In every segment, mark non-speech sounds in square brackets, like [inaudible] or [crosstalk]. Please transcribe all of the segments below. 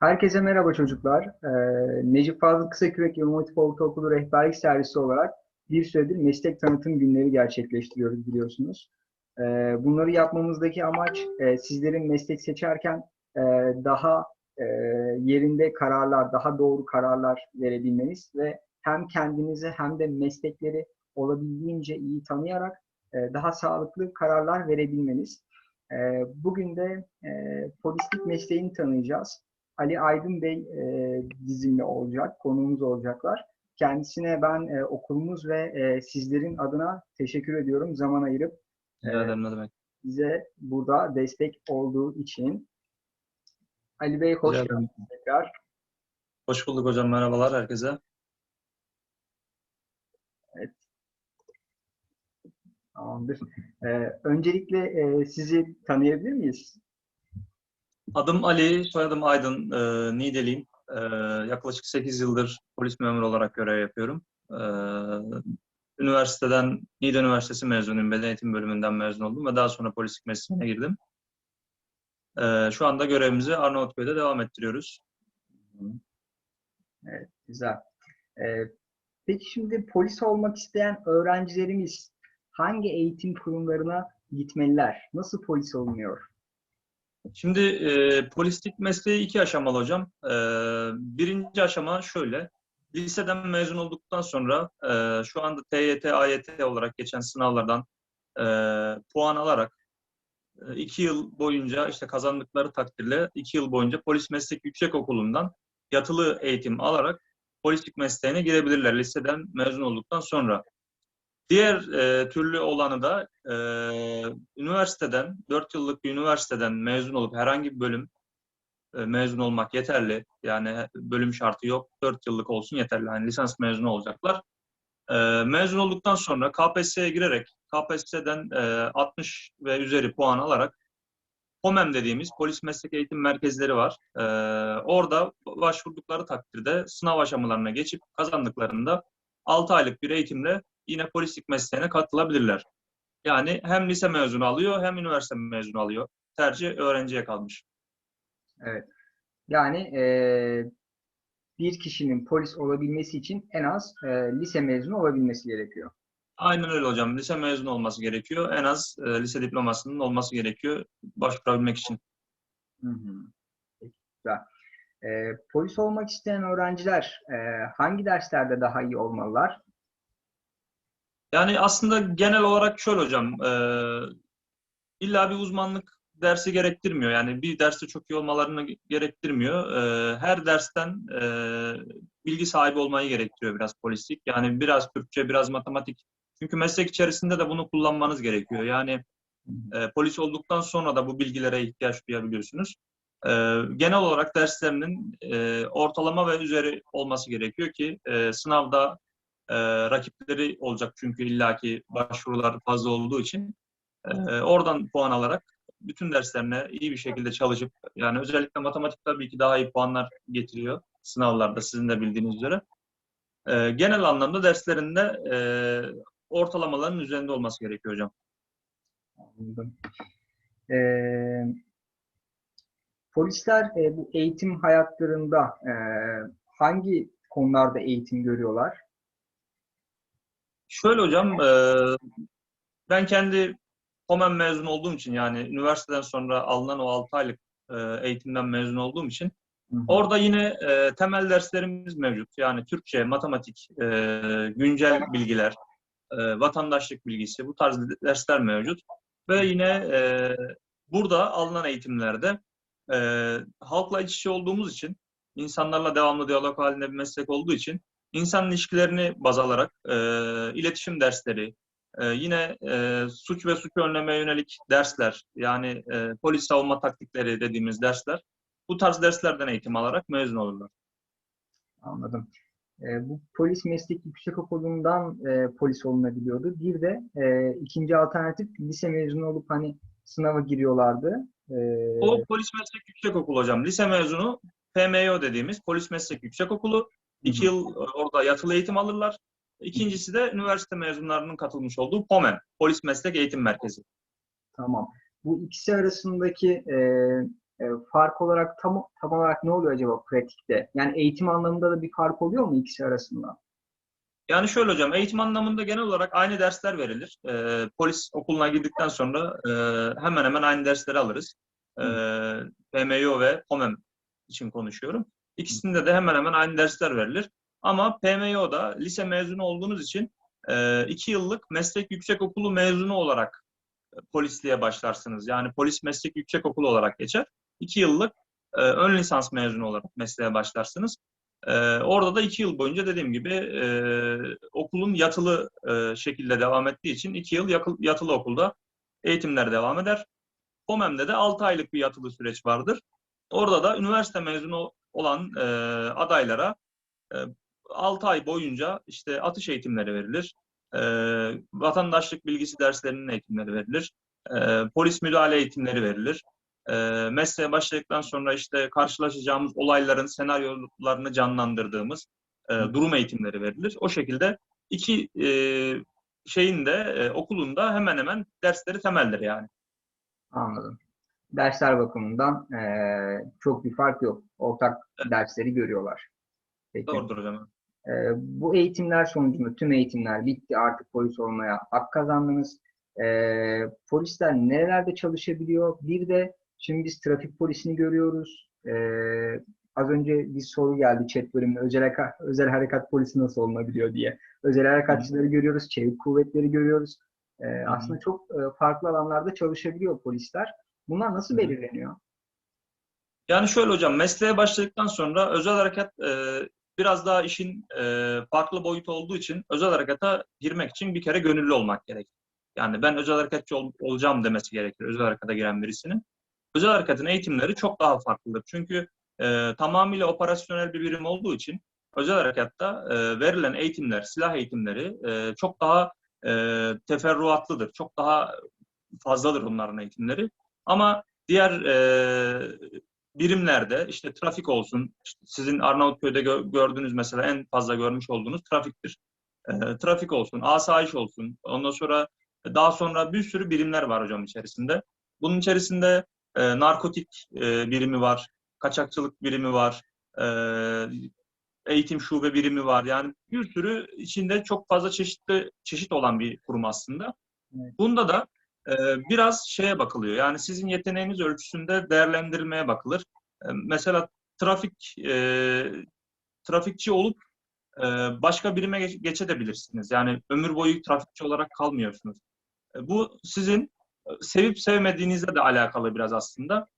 Herkese merhaba çocuklar. Ee, Necip Fazıl Kısakürek İmam Hatip Ortaokulu Rehberlik Servisi olarak bir süredir meslek tanıtım günleri gerçekleştiriyoruz biliyorsunuz. Ee, bunları yapmamızdaki amaç e, sizlerin meslek seçerken e, daha e, yerinde kararlar, daha doğru kararlar verebilmeniz ve hem kendinizi hem de meslekleri olabildiğince iyi tanıyarak e, daha sağlıklı kararlar verebilmeniz. E, bugün de e, polislik mesleğini tanıyacağız. Ali Aydın Bey e, bizimle olacak, konuğumuz olacaklar. Kendisine ben e, okulumuz ve e, sizlerin adına teşekkür ediyorum zaman ayırıp Rica ederim ne demek. bize burada destek olduğu için. Ali Bey hoş geldiniz tekrar. Hoş bulduk hocam. Merhabalar herkese. Tamamdır. E, öncelikle e, sizi tanıyabilir miyiz? Adım Ali, soyadım Aydın. E, Niğdeliyim. E, yaklaşık 8 yıldır polis memuru olarak görev yapıyorum. E, üniversiteden, Niğde Üniversitesi mezunuyum. Beden eğitim bölümünden mezun oldum ve daha sonra polislik mesleğine girdim. E, şu anda görevimizi Arnavutköy'de devam ettiriyoruz. Evet, güzel. E, peki şimdi polis olmak isteyen öğrencilerimiz hangi eğitim kurumlarına gitmeliler? Nasıl polis olunuyor? Şimdi e, polislik mesleği iki aşamalı hocam. E, birinci aşama şöyle. Liseden mezun olduktan sonra e, şu anda TYT, AYT olarak geçen sınavlardan e, puan alarak e, iki yıl boyunca işte kazandıkları takdirle iki yıl boyunca polis meslek yüksek okulundan yatılı eğitim alarak polislik mesleğine girebilirler liseden mezun olduktan sonra. Diğer e, türlü olanı da e, üniversiteden, 4 yıllık bir üniversiteden mezun olup herhangi bir bölüm e, mezun olmak yeterli. Yani bölüm şartı yok. 4 yıllık olsun yeterli. Yani lisans mezunu olacaklar. E, mezun olduktan sonra KPSS'ye girerek KPSS'den e, 60 ve üzeri puan alarak POMEM dediğimiz polis meslek eğitim merkezleri var. E, orada başvurdukları takdirde sınav aşamalarına geçip kazandıklarında 6 aylık bir eğitimle yine polislik mesleğine katılabilirler. Yani hem lise mezunu alıyor hem üniversite mezunu alıyor. Tercih öğrenciye kalmış. Evet. Yani e, bir kişinin polis olabilmesi için en az e, lise mezunu olabilmesi gerekiyor. Aynen öyle hocam. Lise mezunu olması gerekiyor. En az e, lise diplomasının olması gerekiyor başvurabilmek için. Hı hı. Peki, güzel. E, polis olmak isteyen öğrenciler e, hangi derslerde daha iyi olmalılar? Yani aslında genel olarak şöyle hocam. E, illa bir uzmanlık dersi gerektirmiyor. Yani bir derste çok iyi olmalarını gerektirmiyor. E, her dersten e, bilgi sahibi olmayı gerektiriyor biraz polislik. Yani biraz Türkçe, biraz matematik. Çünkü meslek içerisinde de bunu kullanmanız gerekiyor. Yani e, polis olduktan sonra da bu bilgilere ihtiyaç duyabiliyorsunuz. E, genel olarak derslerinin e, ortalama ve üzeri olması gerekiyor ki e, sınavda e, rakipleri olacak çünkü illaki başvurular fazla olduğu için e, oradan puan alarak bütün derslerine iyi bir şekilde çalışıp yani özellikle matematik tabii ki daha iyi puanlar getiriyor sınavlarda sizin de bildiğiniz üzere. E, genel anlamda derslerinde e, ortalamaların üzerinde olması gerekiyor hocam. Anladım. E, polisler e, bu eğitim hayatlarında e, hangi konularda eğitim görüyorlar? Şöyle hocam, e, ben kendi POMEM mezun olduğum için yani üniversiteden sonra alınan o 6 aylık e, eğitimden mezun olduğum için Hı hı. orada yine e, temel derslerimiz mevcut. Yani Türkçe, matematik, e, güncel bilgiler, e, vatandaşlık bilgisi bu tarz dersler mevcut. Ve yine e, burada alınan eğitimlerde e, halkla iç içe olduğumuz için, insanlarla devamlı diyalog halinde bir meslek olduğu için insan ilişkilerini baz alarak e, iletişim dersleri, e, yine e, suç ve suç önlemeye yönelik dersler, yani e, polis savunma taktikleri dediğimiz dersler, bu tarz derslerden eğitim alarak mezun olurlar. Anladım. E, bu polis meslek yüksekokulu'ndan e, polis olunabiliyordu. Bir de e, ikinci alternatif lise mezunu olup hani sınava giriyorlardı. E, O polis meslek yüksekokulu hocam. Lise mezunu PMYO dediğimiz polis meslek yüksekokulu. İki yıl orada yatılı eğitim alırlar. İkincisi de üniversite mezunlarının katılmış olduğu POMEM, Polis Meslek Eğitim Merkezi. Tamam. Bu ikisi arasındaki e, E, fark olarak tam, tam olarak ne oluyor acaba pratikte? Yani eğitim anlamında da bir fark oluyor mu ikisi arasında? Yani şöyle hocam, eğitim anlamında genel olarak aynı dersler verilir. Ee, polis okuluna girdikten sonra e, hemen hemen aynı dersleri alırız. Ee, PMYO ve POMEM için konuşuyorum. İkisinde de hemen hemen aynı dersler verilir. Ama PMYO'da lise mezunu olduğunuz için e, iki yıllık meslek yüksekokulu mezunu olarak e, polisliğe başlarsınız. Yani polis meslek yüksekokulu olarak geçer. İki yıllık e, ön lisans mezunu olarak mesleğe başlarsınız. Ee, orada da iki yıl boyunca dediğim gibi e, okulun yatılı e, şekilde devam ettiği için iki yıl yakıl, yatılı okulda eğitimler devam eder. POMEM'de de 6 aylık bir yatılı süreç vardır. Orada da üniversite mezunu olan e, adaylara e, 6 ay boyunca işte atış eğitimleri verilir. E, vatandaşlık bilgisi derslerinin eğitimleri verilir. E, polis müdahale eğitimleri verilir e, mesleğe başladıktan sonra işte karşılaşacağımız olayların senaryolarını canlandırdığımız e, durum eğitimleri verilir. O şekilde iki e, şeyin de e, okulunda hemen hemen dersleri temeldir yani. Anladım. Dersler bakımından e, çok bir fark yok. Ortak dersleri görüyorlar. Peki. Doğrudur hocam. E, bu eğitimler sonucunda tüm eğitimler bitti. Artık polis olmaya hak kazandınız. E, polisler nerelerde çalışabiliyor? Bir de şimdi biz trafik polisini görüyoruz. E, az önce bir soru geldi chat bölümünde. Özel, özel harekat polisi nasıl olunabiliyor diye. Özel harekatçıları görüyoruz. Çevik kuvvetleri görüyoruz. E, aslında çok e, farklı alanlarda çalışabiliyor polisler. Bunlar nasıl belirleniyor? Yani şöyle hocam, mesleğe başladıktan sonra özel harekat e, biraz daha işin e, farklı boyutu olduğu için özel harekata girmek için bir kere gönüllü olmak gerekir. Yani ben özel harekatçı ol- olacağım demesi gerekir özel harekata giren birisinin. Özel harekatın eğitimleri çok daha farklıdır. Çünkü e, tamamıyla operasyonel bir birim olduğu için özel harekatta e, verilen eğitimler, silah eğitimleri e, çok daha e, teferruatlıdır. Çok daha fazladır onların eğitimleri. Ama diğer e, birimlerde işte trafik olsun, işte sizin Arnavutköy'de gö- gördüğünüz mesela en fazla görmüş olduğunuz trafiktir. E, trafik olsun, asayiş olsun. Ondan sonra daha sonra bir sürü birimler var hocam içerisinde. Bunun içerisinde e, narkotik e, birimi var, kaçakçılık birimi var, e, eğitim şube birimi var. Yani bir sürü içinde çok fazla çeşitli çeşit olan bir kurum aslında. Bunda da e, biraz şeye bakılıyor. Yani sizin yeteneğiniz ölçüsünde değerlendirilmeye bakılır. Mesela trafik trafikçi olup başka birime geç- geçebilirsiniz. Yani ömür boyu trafikçi olarak kalmıyorsunuz. Bu sizin sevip sevmediğinizle de alakalı biraz aslında.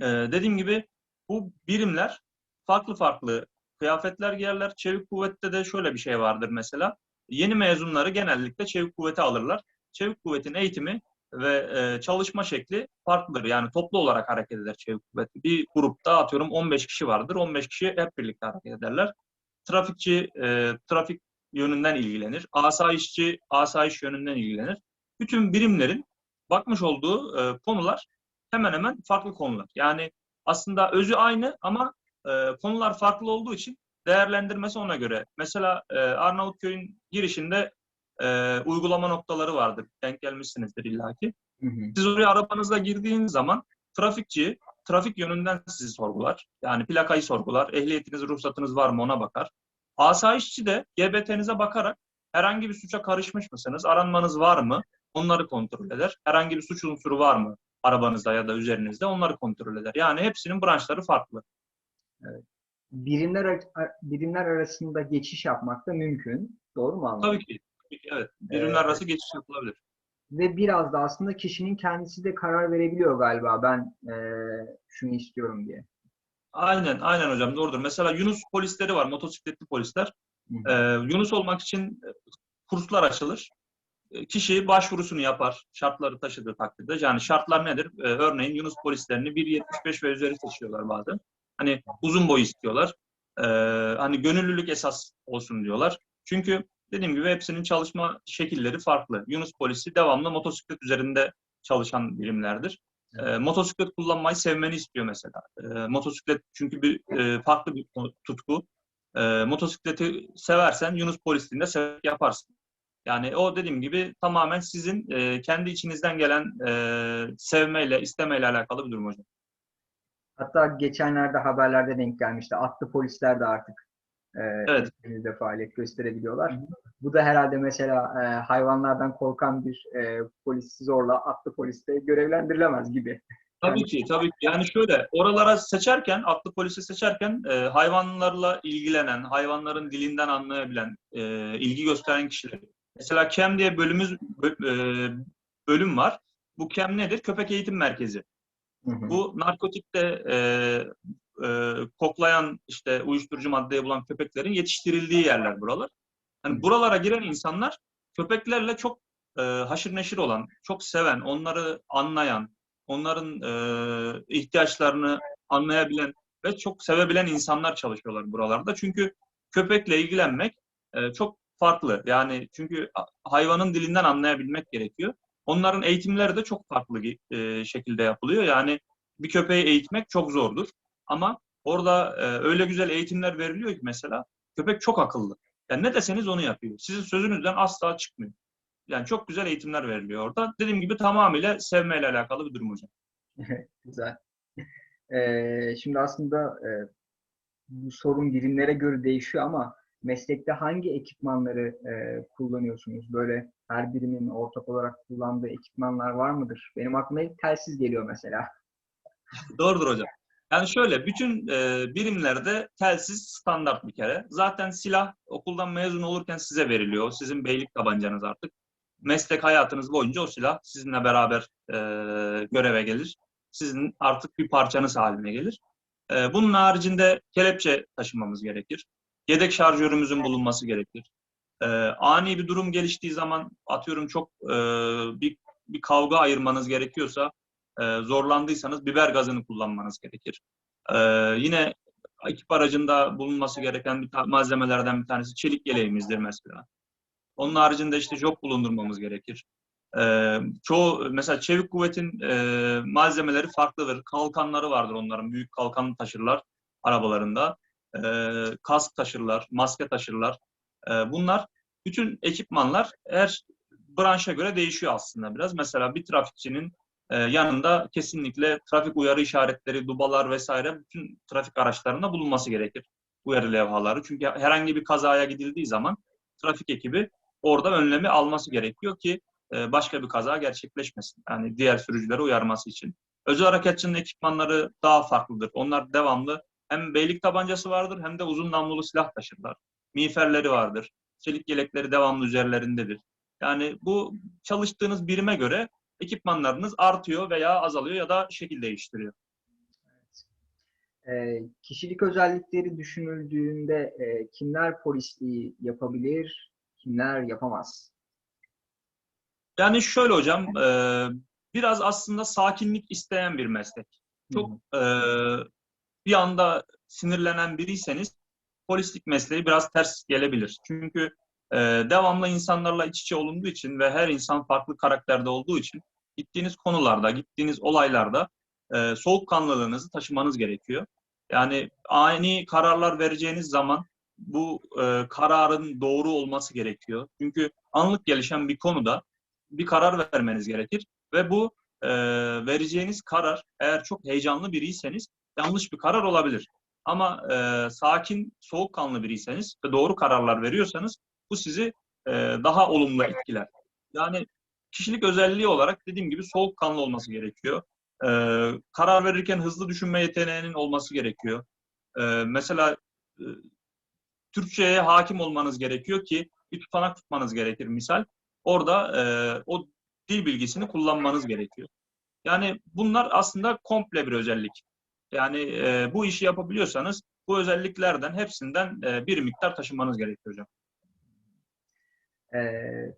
Dediğim gibi bu birimler farklı farklı kıyafetler giyerler. Çevik kuvvette de şöyle bir şey vardır mesela. Yeni mezunları genellikle çevik kuvvete alırlar. Çevik kuvvetin eğitimi ve e, çalışma şekli farklıdır. Yani toplu olarak hareket eder çevik kuvvet. Bir grupta atıyorum 15 kişi vardır. 15 kişi hep birlikte hareket ederler. Trafikçi e, trafik yönünden ilgilenir. Asayişçi asayiş yönünden ilgilenir. Bütün birimlerin bakmış olduğu e, konular hemen hemen farklı konular. Yani aslında özü aynı ama e, konular farklı olduğu için değerlendirmesi ona göre. Mesela e, Arnavutköy'ün girişinde e, uygulama noktaları vardır. Denk gelmişsinizdir illaki. Hı hı. Siz oraya arabanızla girdiğiniz zaman trafikçi trafik yönünden sizi sorgular. Yani plakayı sorgular. Ehliyetiniz, ruhsatınız var mı ona bakar. Asayişçi de GBT'nize bakarak herhangi bir suça karışmış mısınız? Aranmanız var mı? Onları kontrol eder. Herhangi bir suç unsuru var mı arabanızda ya da üzerinizde? Onları kontrol eder. Yani hepsinin branşları farklı. Birimler ar- birimler arasında geçiş yapmak da mümkün. Doğru mu anladım? Tabii ki. Evet. Birimler Evet. arası geçiş yapılabilir. Ve biraz da aslında kişinin kendisi de karar verebiliyor galiba ben eee, şunu istiyorum diye. Aynen, aynen hocam doğrudur. Mesela Yunus polisleri var, motosikletli polisler. Hı. Ee, Yunus olmak için e, kurslar açılır. E, Kişi başvurusunu yapar, şartları taşıdığı takdirde. Yani şartlar nedir? Ee, örneğin Yunus polislerini 1.75 ve üzeri seçiyorlar bazen. Hani uzun boy istiyorlar. Ee, hani gönüllülük esas olsun diyorlar. Çünkü dediğim gibi hepsinin çalışma şekilleri farklı. Yunus polisi devamlı motosiklet üzerinde çalışan birimlerdir. E, motosiklet kullanmayı sevmeni istiyor mesela. E, motosiklet çünkü bir e, farklı bir tutku. E, motosikleti seversen Yunus polisliğinde severek yaparsın. Yani o dediğim gibi tamamen sizin e, kendi içinizden gelen e, sevmeyle, istemeyle alakalı bir durum hocam. Hatta geçenlerde haberlerde denk gelmişti. Atlı polisler de artık Evet. ülkemizde faaliyet gösterebiliyorlar. Bu da herhalde mesela e, hayvanlardan korkan bir e, polis zorla atlı poliste görevlendirilemez gibi. Tabii ki, tabii ki. Yani şöyle, oralara seçerken, atlı polisi seçerken e, hayvanlarla ilgilenen, hayvanların dilinden anlayabilen, e, ilgi gösteren kişiler. Mesela KEM diye bölümümüz, bö- e, bölüm var. Bu KEM nedir? Köpek Eğitim Merkezi. Hı hı. Bu narkotikte e, e, koklayan, işte uyuşturucu maddeye bulan köpeklerin yetiştirildiği yerler buralar. Hani buralara giren insanlar köpeklerle çok e, haşır neşir olan, çok seven, onları anlayan, onların e, ihtiyaçlarını anlayabilen ve çok sevebilen insanlar çalışıyorlar buralarda. Çünkü köpekle ilgilenmek e, çok farklı. Yani çünkü hayvanın dilinden anlayabilmek gerekiyor. Onların eğitimleri de çok farklı e, şekilde yapılıyor. Yani bir köpeği eğitmek çok zordur. Ama orada e, öyle güzel eğitimler veriliyor ki mesela köpek çok akıllı. Yani ne deseniz onu yapıyor. Sizin sözünüzden asla çıkmıyor. Yani çok güzel eğitimler veriliyor orada. Dediğim gibi tamamıyla sevmeyle alakalı bir durum hocam. Güzel. [laughs] Ee, şimdi aslında e, bu sorun birimlere göre değişiyor ama meslekte hangi ekipmanları e, kullanıyorsunuz? Böyle her birimin ortak olarak kullandığı ekipmanlar var mıdır? Benim aklıma ilk telsiz geliyor mesela. Doğrudur hocam. Yani şöyle, bütün e, birimlerde telsiz standart bir kere. Zaten silah okuldan mezun olurken size veriliyor. Sizin beylik tabancanız artık. Meslek hayatınız boyunca o silah sizinle beraber e, göreve gelir. Sizin artık bir parçanız haline gelir. E, bunun haricinde kelepçe taşımamız gerekir. Yedek şarjörümüzün bulunması gerekir. E, ani bir durum geliştiği zaman atıyorum çok e, bir, bir kavga ayırmanız gerekiyorsa e, zorlandıysanız biber gazını kullanmanız gerekir. E, yine ekip aracında bulunması gereken bir malzemelerden bir tanesi çelik yeleğimizdir mesela. Onun haricinde işte job bulundurmamız gerekir. E, çoğu mesela çevik kuvvetin e, malzemeleri farklıdır. Kalkanları vardır onların. Büyük kalkan taşırlar arabalarında. E, kask taşırlar, maske taşırlar. Bunlar bütün ekipmanlar her branşa göre değişiyor aslında biraz. Mesela bir trafikçinin ee, yanında kesinlikle trafik uyarı işaretleri, dubalar vesaire bütün trafik araçlarında bulunması gerekir. Uyarı levhaları. Çünkü herhangi bir kazaya gidildiği zaman trafik ekibi orada önlemi alması gerekiyor ki e, başka bir kaza gerçekleşmesin. Yani diğer sürücüleri uyarması için. Özel harekatçının ekipmanları daha farklıdır. Onlar devamlı hem beylik tabancası vardır hem de uzun namlulu silah taşırlar. Miğferleri vardır. Çelik yelekleri devamlı üzerlerindedir. Yani bu çalıştığınız birime göre ekipmanlarınız artıyor veya azalıyor ya da şekil değiştiriyor. Ee, kişilik özellikleri düşünüldüğünde e, kimler polisliği yapabilir, kimler yapamaz? Yani şöyle hocam, e, biraz aslında sakinlik isteyen bir meslek. Çok e, bir anda sinirlenen biriyseniz polislik mesleği biraz ters gelebilir. Çünkü e, devamlı insanlarla iç içe olunduğu için ve her insan farklı karakterde olduğu için gittiğiniz konularda, gittiğiniz olaylarda e, soğukkanlılığınızı taşımanız gerekiyor. Yani ani kararlar vereceğiniz zaman bu e, kararın doğru olması gerekiyor. Çünkü anlık gelişen bir konuda bir karar vermeniz gerekir ve bu e, vereceğiniz karar eğer çok heyecanlı biriyseniz yanlış bir karar olabilir. Ama e, sakin, soğukkanlı biriyseniz ve doğru kararlar veriyorsanız bu sizi e, daha olumlu etkiler. Yani kişilik özelliği olarak dediğim gibi soğukkanlı olması gerekiyor. E, karar verirken hızlı düşünme yeteneğinin olması gerekiyor. E, mesela e, Türkçe'ye hakim olmanız gerekiyor ki bir tutanak tutmanız gerekir misal. Orada e, o dil bilgisini kullanmanız gerekiyor. Yani bunlar aslında komple bir özellik. Yani e, bu işi yapabiliyorsanız bu özelliklerden hepsinden e, bir miktar taşımanız gerekiyor hocam. Ee,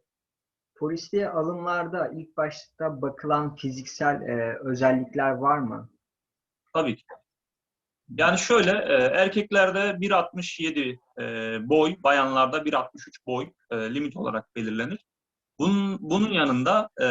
polisliğe alımlarda ilk başta bakılan fiziksel e, özellikler var mı? Tabii ki. Yani şöyle e, erkeklerde 1.67 e, boy, bayanlarda 1.63 boy e, limit olarak belirlenir. Bunun, bunun yanında e,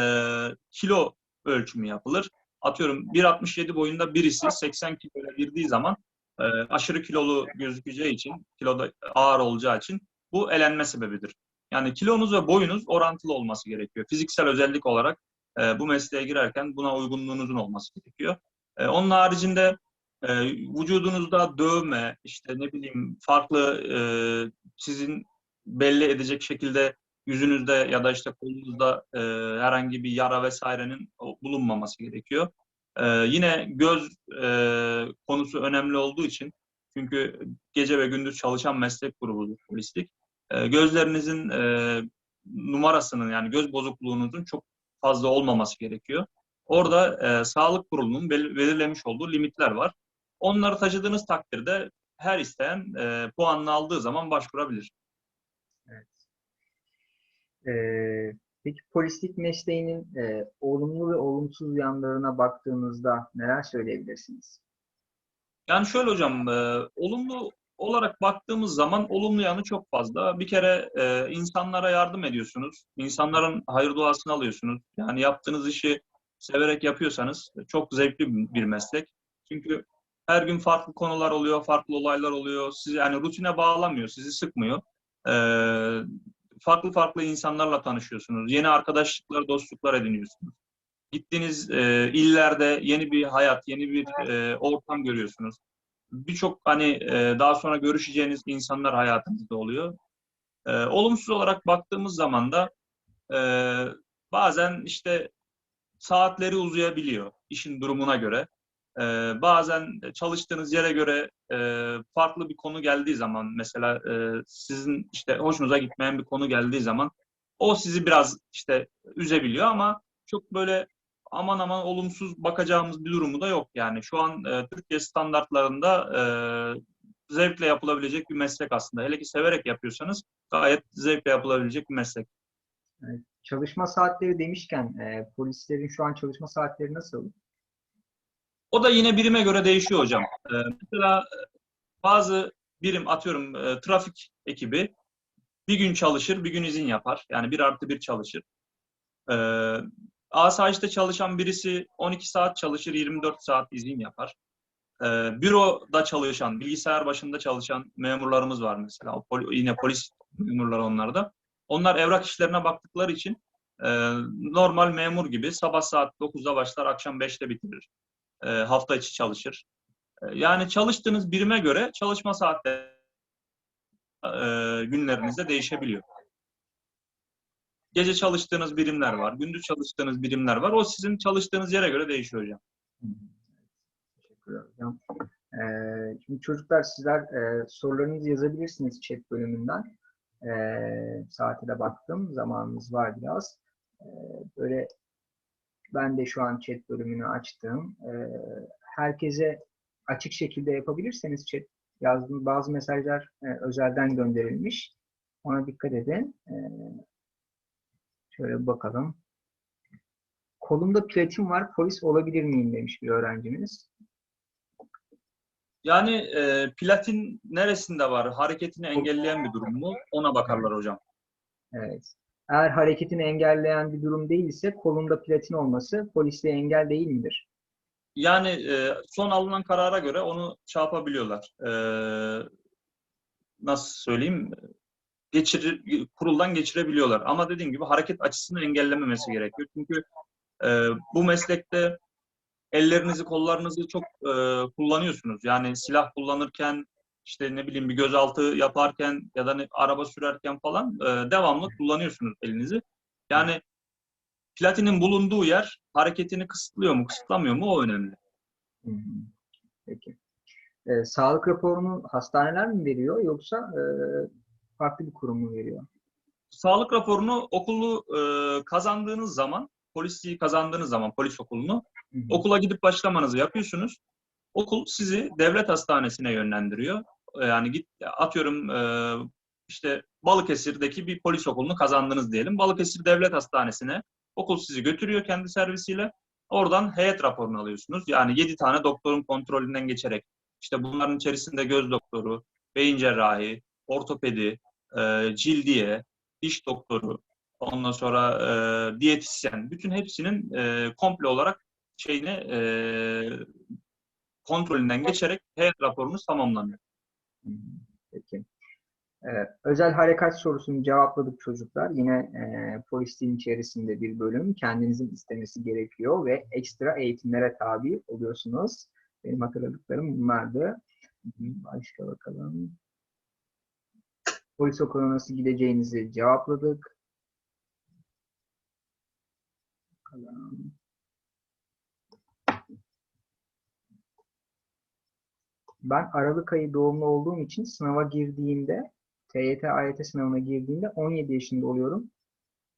kilo ölçümü yapılır. Atıyorum 1.67 boyunda birisi 80 kiloya girdiği zaman e, aşırı kilolu gözükeceği için, kiloda ağır olacağı için bu elenme sebebidir. Yani kilonuz ve boyunuz orantılı olması gerekiyor. Fiziksel özellik olarak e, bu mesleğe girerken buna uygunluğunuzun olması gerekiyor. E, onun haricinde e, vücudunuzda dövme, işte ne bileyim farklı e, sizin belli edecek şekilde yüzünüzde ya da işte kolunuzda e, herhangi bir yara vesairenin bulunmaması gerekiyor. E, yine göz e, konusu önemli olduğu için çünkü gece ve gündüz çalışan meslek grubudur polislik. E, gözlerinizin e, numarasının yani göz bozukluğunuzun çok fazla olmaması gerekiyor. Orada e, sağlık kurulunun bel- belirlemiş olduğu limitler var. Onları taşıdığınız takdirde her isteyen e, puanını aldığı zaman başvurabilir. Ee, peki polislik mesleğinin e, olumlu ve olumsuz yanlarına baktığınızda neler söyleyebilirsiniz? Yani şöyle hocam, e, olumlu olarak baktığımız zaman olumlu yanı çok fazla. Bir kere e, insanlara yardım ediyorsunuz. İnsanların hayır duasını alıyorsunuz. Yani yaptığınız işi severek yapıyorsanız çok zevkli bir meslek. Çünkü her gün farklı konular oluyor, farklı olaylar oluyor. Sizi yani rutine bağlamıyor, sizi sıkmıyor. E, farklı farklı insanlarla tanışıyorsunuz. Yeni arkadaşlıklar, dostluklar ediniyorsunuz. Gittiğiniz e, illerde yeni bir hayat, yeni bir e, ortam görüyorsunuz. Birçok hani e, daha sonra görüşeceğiniz insanlar hayatınızda oluyor. E, olumsuz olarak baktığımız zaman da e, bazen işte saatleri uzayabiliyor işin durumuna göre. Bazen çalıştığınız yere göre farklı bir konu geldiği zaman mesela sizin işte hoşunuza gitmeyen bir konu geldiği zaman o sizi biraz işte üzebiliyor ama çok böyle aman aman olumsuz bakacağımız bir durumu da yok yani. Şu an e, Türkiye standartlarında e, zevkle yapılabilecek bir meslek aslında. Hele ki severek yapıyorsanız gayet zevkle yapılabilecek bir meslek. Çalışma saatleri demişken e, polislerin şu an çalışma saatleri nasıl? O da yine birime göre değişiyor hocam. E, mesela e, bazı birim atıyorum e, trafik ekibi bir gün çalışır, bir gün izin yapar. Yani bir artı bir çalışır. E, asayişte çalışan birisi 12 saat çalışır, 24 saat izin yapar. E, büroda çalışan, bilgisayar başında çalışan memurlarımız var mesela. O poli- yine polis memurları onlar da. Onlar evrak işlerine baktıkları için e, normal memur gibi sabah saat 9'da başlar, akşam 5'te bitirir. E, hafta içi çalışır. E, yani çalıştığınız birime göre çalışma saatleri e, günlerinizde değişebiliyor. Gece çalıştığınız birimler var, gündüz çalıştığınız birimler var. O sizin çalıştığınız yere göre değişiyor hocam. Teşekkürler hocam. Ee, şimdi çocuklar sizler e, sorularınızı yazabilirsiniz chat bölümünden. Ee, saate de baktım. Zamanımız var biraz. Ee, böyle ben de şu an chat bölümünü açtım. Ee, herkese açık şekilde yapabilirseniz chat yazdım. Bazı mesajlar e, özelden gönderilmiş. Ona dikkat edin. Ee, şöyle bakalım. Kolumda platin var, polis olabilir miyim demiş bir öğrencimiz. Yani e, platin neresinde var? Hareketini engelleyen bir durum mu? Ona bakarlar hocam. Evet. Eğer hareketini engelleyen bir durum değilse kolunda platin olması polisliğe engel değil midir? Yani e, son alınan karara göre onu yapabiliyorlar. E, nasıl söyleyeyim? Geçir, kuruldan geçirebiliyorlar. Ama dediğim gibi hareket açısını engellememesi gerekiyor. Çünkü e, bu meslekte ellerinizi, kollarınızı çok e, kullanıyorsunuz. Yani silah kullanırken, işte ne bileyim bir gözaltı yaparken ya da ne, araba sürerken falan e, devamlı kullanıyorsunuz elinizi. Yani platinin bulunduğu yer hareketini kısıtlıyor mu, kısıtlamıyor mu o önemli. Peki. Ee, sağlık raporunu hastaneler mi veriyor yoksa e, farklı bir kurum mu veriyor? Sağlık raporunu okulu e, kazandığınız zaman, polisliği kazandığınız zaman polis okulunu Hı hı. okula gidip başlamanızı yapıyorsunuz. Okul sizi devlet hastanesine yönlendiriyor. E, Yani git atıyorum e, işte Balıkesir'deki bir polis okulunu kazandınız diyelim. Balıkesir Devlet Hastanesi'ne okul sizi götürüyor kendi servisiyle. Oradan heyet raporunu alıyorsunuz. Yani 7 tane doktorun kontrolünden geçerek işte bunların içerisinde göz doktoru, beyin cerrahi, ortopedi, e, cildiye, diş doktoru, ondan sonra e, diyetisyen, bütün hepsinin e, komple olarak şeyini e, kontrolünden geçerek heyet raporunuz tamamlanıyor. Peki. Evet, özel harekat sorusunu cevapladık çocuklar. Yine e, polisliğin içerisinde bir bölüm. Kendinizin istemesi gerekiyor ve ekstra eğitimlere tabi oluyorsunuz. Benim hatırladıklarım bunlardı. Başka bakalım. Polis okuluna nasıl gideceğinizi cevapladık. Bakalım. Ben Aralık ayı doğumlu olduğum için sınava girdiğimde, TYT AYT sınavına girdiğimde 17 yaşında oluyorum.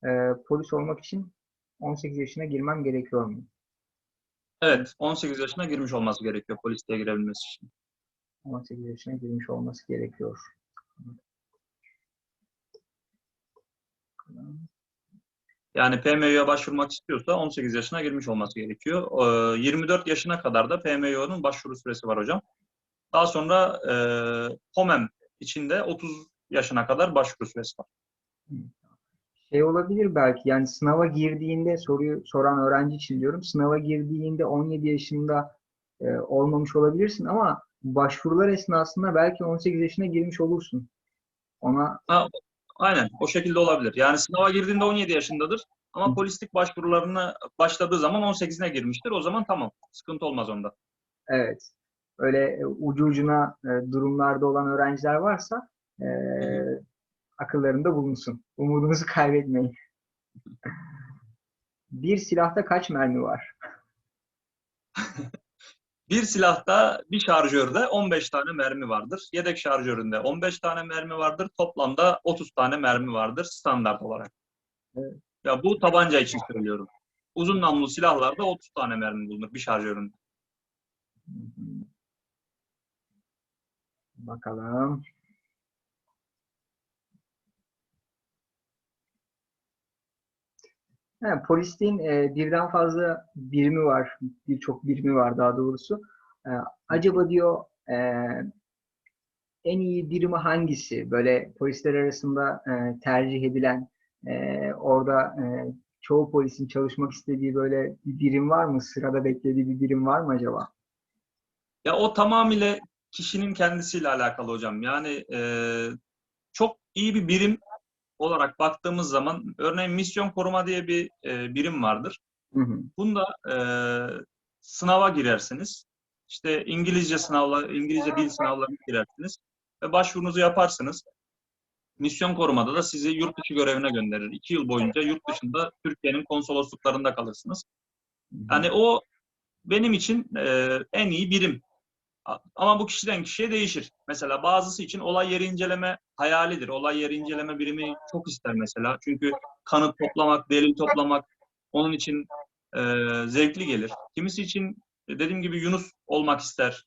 Ee, polis olmak için 18 yaşına girmem gerekiyor mu? Evet, 18 yaşına girmiş olması gerekiyor polisliğe girebilmesi için. 18 yaşına girmiş olması gerekiyor. Yani PMU'ya başvurmak istiyorsa 18 yaşına girmiş olması gerekiyor. Ee, 24 yaşına kadar da PMU'nun başvuru süresi var hocam. Daha sonra e, HOMEM için de 30 yaşına kadar başvuru süresi var. Şey olabilir belki yani sınava girdiğinde soruyu soran öğrenci için diyorum. Sınava girdiğinde 17 yaşında e, olmamış olabilirsin ama başvurular esnasında belki 18 yaşına girmiş olursun. Ona Aynen, o şekilde olabilir. Yani sınava girdiğinde 17 yaşındadır ama Hı. polislik başvurularına başladığı zaman 18'ine girmiştir. O zaman tamam, sıkıntı olmaz onda. evet öyle e, ucu ucuna e, durumlarda olan öğrenciler varsa e, akıllarında bulunsun. Umudunuzu kaybetmeyin. [laughs] Bir silahta kaç mermi var? [laughs] Bir silahta, bir şarjörde 15 tane mermi vardır. Yedek şarjöründe 15 tane mermi vardır. Toplamda 30 tane mermi vardır standart olarak. Evet. Ya bu tabanca için söylüyorum. Uzun namlulu silahlarda 30 tane mermi bulunur bir şarjöründe. Bakalım. Ha, polisliğin e, birden fazla birimi var. Birçok birimi var daha doğrusu. E, acaba diyor e, en iyi birimi hangisi? Böyle polisler arasında e, tercih edilen e, orada e, çoğu polisin çalışmak istediği böyle bir birim var mı? Sırada beklediği bir birim var mı acaba? Ya o tamamıyla kişinin kendisiyle alakalı hocam. Yani e, çok iyi bir birim olarak baktığımız zaman örneğin misyon koruma diye bir e, birim vardır. Hı hı. Bunda e, sınava girersiniz. İşte İngilizce sınavlar, İngilizce dil sınavlarına girersiniz ve başvurunuzu yaparsınız. Misyon korumada da sizi yurt dışı görevine gönderir. İki yıl boyunca yurt dışında Türkiye'nin konsolosluklarında kalırsınız. Yani o benim için e, en iyi birim. Ama bu kişiden kişiye değişir. Mesela bazısı için olay yeri inceleme hayalidir. Olay yeri inceleme birimi çok ister mesela. Çünkü kanıt toplamak, delil toplamak onun için e, zevkli gelir. Kimisi için e, dediğim gibi Yunus olmak ister.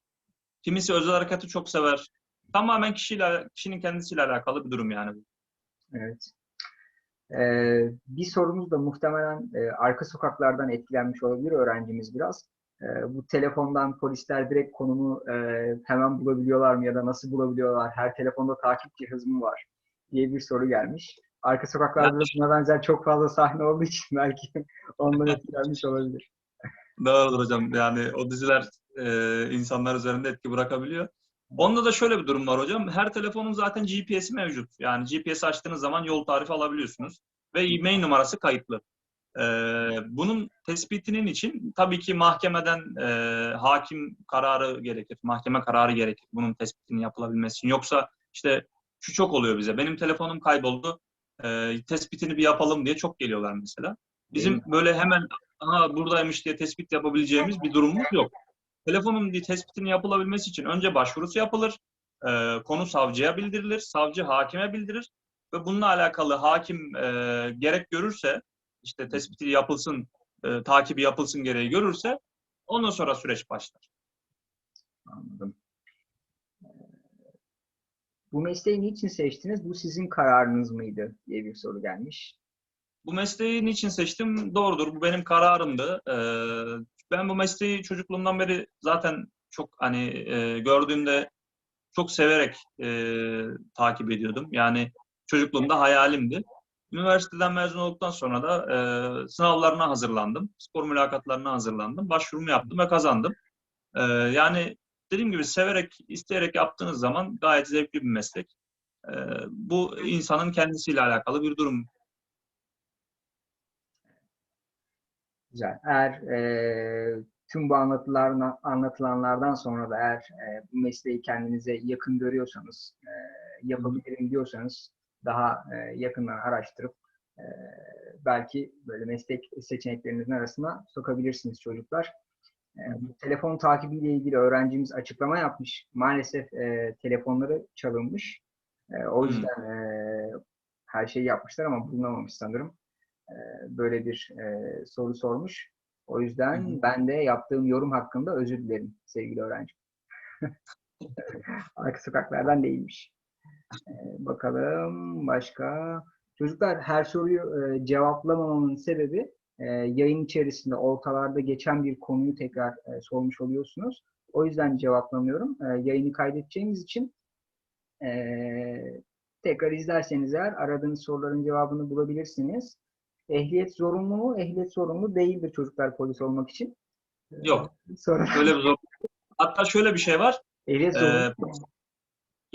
Kimisi özel harekatı çok sever. Tamamen kişiyle, kişinin kendisiyle alakalı bir durum yani. bu. Evet. Ee, bir sorumuz da muhtemelen e, arka sokaklardan etkilenmiş olabilir öğrencimiz biraz. Ee, bu telefondan polisler direkt konumu e, hemen bulabiliyorlar mı ya da nasıl bulabiliyorlar? Her telefonda takip cihazı mı var? diye bir soru gelmiş. Arka sokaklarda da buna benzer çok fazla sahne olduğu için [laughs] belki ondan etkilenmiş olabilir. Doğrudur hocam. Yani o diziler e, insanlar üzerinde etki bırakabiliyor. Onda da şöyle bir durum var hocam. Her telefonun zaten GPS'i mevcut. Yani GPS açtığınız zaman yol tarifi alabiliyorsunuz. Ve e-mail numarası kayıtlı. E, bunun tespitinin için tabii ki mahkemeden e, hakim kararı gerekir. Mahkeme kararı gerekir bunun tespitinin yapılabilmesi için. Yoksa işte şu çok oluyor bize. Benim telefonum kayboldu. E, tespitini bir yapalım diye çok geliyorlar mesela. Bizim böyle hemen aha buradaymış diye tespit yapabileceğimiz bir durumumuz yok. Telefonun bir tespitinin yapılabilmesi için önce başvurusu yapılır. Ee, konu savcıya bildirilir. Savcı hakime bildirir. Ve bununla alakalı hakim e, gerek görürse işte tespiti yapılsın, e, takibi yapılsın gereği görürse ondan sonra süreç başlar. Anladım. Ee, Bu mesleği niçin seçtiniz? Bu sizin kararınız mıydı? diye bir soru gelmiş. Bu mesleği niçin seçtim? Doğrudur. Bu benim kararımdı. Ee, ben bu mesleği çocukluğumdan beri zaten çok hani e, gördüğümde çok severek e, takip ediyordum. Yani çocukluğumda hayalimdi. Üniversiteden mezun olduktan sonra da e, sınavlarına hazırlandım. Spor mülakatlarına hazırlandım. Başvurumu yaptım ve kazandım. E, yani dediğim gibi severek, isteyerek yaptığınız zaman gayet zevkli bir meslek. E, bu insanın kendisiyle alakalı bir durum. Güzel. Eğer e, tüm bu anlatılarına, anlatılanlardan sonra da eğer e, bu mesleği kendinize yakın görüyorsanız, e, yapabilirim diyorsanız daha e, yakından araştırıp e, belki böyle meslek seçeneklerinizin arasına sokabilirsiniz çocuklar. E, bu telefon takibiyle ilgili öğrencimiz açıklama yapmış. Maalesef e, telefonları çalınmış. E, o Hmm. yüzden e, her şeyi yapmışlar ama bulunamamış sanırım. E, böyle bir e, soru sormuş. O yüzden ben de yaptığım yorum hakkında özür dilerim sevgili öğrencim. [laughs] Arka sokaklardan değilmiş. E, bakalım başka. Çocuklar her soruyu e, cevaplamamamın sebebi e, yayın içerisinde ortalarda geçen bir konuyu tekrar e, sormuş oluyorsunuz. O yüzden cevaplamıyorum. E, yayını kaydedeceğimiz için e, tekrar izlerseniz eğer aradığınız soruların cevabını bulabilirsiniz. Ehliyet zorunlu mu? Ehliyet zorunlu değildir çocuklar polis olmak için. Yok. Sonra Öyle bir zor. Hatta şöyle bir şey var. ehliyet Ee, zorunlu.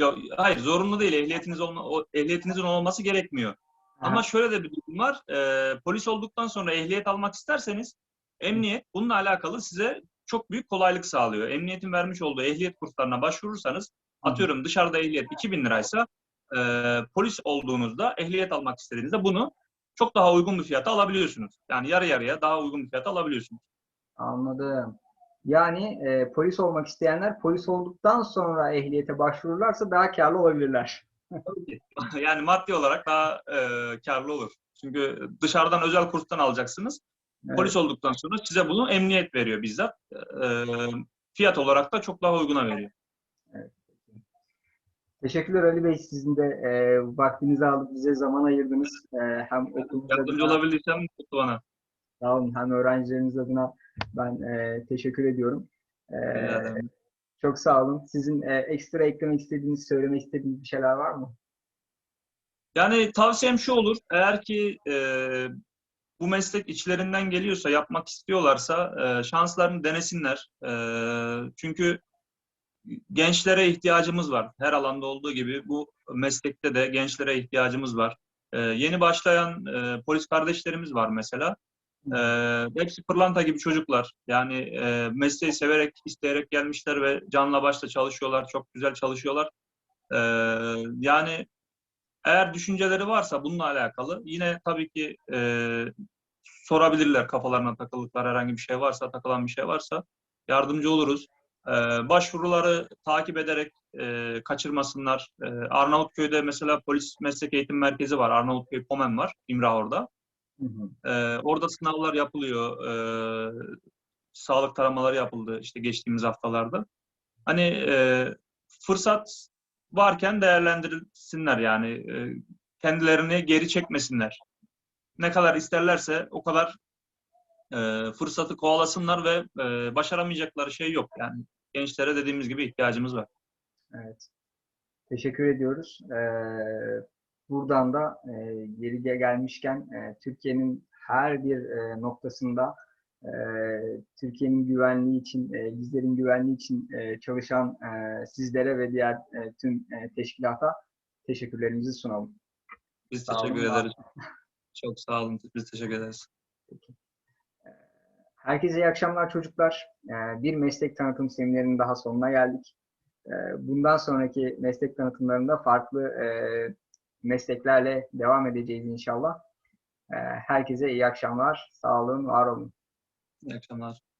Yok, hayır zorunlu değil. Ehliyetiniz olma, o, ehliyetinizin olması gerekmiyor. Ama şöyle de bir durum var. Ee, polis olduktan sonra ehliyet almak isterseniz emniyet bununla alakalı size çok büyük kolaylık sağlıyor. Emniyetin vermiş olduğu ehliyet kurslarına başvurursanız atıyorum dışarıda ehliyet 2000 liraysa e, polis olduğunuzda ehliyet almak istediğinizde bunu çok daha uygun bir fiyata alabiliyorsunuz. Yani yarı yarıya daha uygun bir fiyata alabiliyorsunuz. Anladım. Yani e, polis olmak isteyenler polis olduktan sonra ehliyete başvururlarsa daha karlı olabilirler. [laughs] yani maddi olarak daha e, karlı olur. Çünkü dışarıdan özel kurstan alacaksınız. Evet. Polis olduktan sonra size bunu emniyet veriyor bizzat. E, fiyat olarak da çok daha uyguna veriyor. Teşekkürler Ali Bey. Sizin de e, vaktinizi aldık, bize zaman ayırdınız. E, hem okulunuz Yardımcı olabildiysem mutlu bana. Sağ olun, hem öğrencileriniz adına ben e, teşekkür ediyorum. E, çok sağ olun. Sizin e, ekstra eklemek istediğiniz, söylemek istediğiniz bir şeyler var mı? Yani tavsiyem şu olur. Eğer ki e, bu meslek içlerinden geliyorsa, yapmak istiyorlarsa e, şanslarını denesinler. E, çünkü gençlere ihtiyacımız var. Her alanda olduğu gibi bu meslekte de gençlere ihtiyacımız var. E, yeni başlayan e, polis kardeşlerimiz var mesela. E, hepsi pırlanta gibi çocuklar. Yani e, mesleği severek, isteyerek gelmişler ve canla başla çalışıyorlar. Çok güzel çalışıyorlar. E, yani eğer düşünceleri varsa bununla alakalı yine tabii ki e, sorabilirler kafalarına takıldıkları herhangi bir şey varsa, takılan bir şey varsa yardımcı oluruz. E, başvuruları takip ederek e, kaçırmasınlar. E, Arnavutköy'de mesela polis meslek eğitim merkezi var. Arnavutköy Pomen var. İmrah orada. Hı hı. E, orada sınavlar yapılıyor. E, sağlık taramaları yapıldı işte geçtiğimiz haftalarda. Hani e, fırsat varken değerlendirsinler yani. E, kendilerini geri çekmesinler. Ne kadar isterlerse o kadar e, fırsatı kovalasınlar ve e, başaramayacakları şey yok. Yani gençlere dediğimiz gibi ihtiyacımız var. Evet. Teşekkür ediyoruz. Ee, buradan da e, geri gel- gelmişken e, Türkiye'nin her bir e, noktasında e, Türkiye'nin güvenliği için, e, bizlerin güvenliği için e, çalışan e, sizlere ve diğer e, tüm e, teşkilata teşekkürlerimizi sunalım. Biz Sağ olun, teşekkür var ederiz. Çok sağ olun. Biz teşekkür ederiz. Herkese iyi akşamlar çocuklar. Ee, Bir meslek tanıtım seminerinin daha sonuna geldik. Ee, Bundan sonraki meslek tanıtımlarında farklı e, mesleklerle devam edeceğiz inşallah. Ee, Herkese iyi akşamlar. Sağ olun, var olun. İyi akşamlar.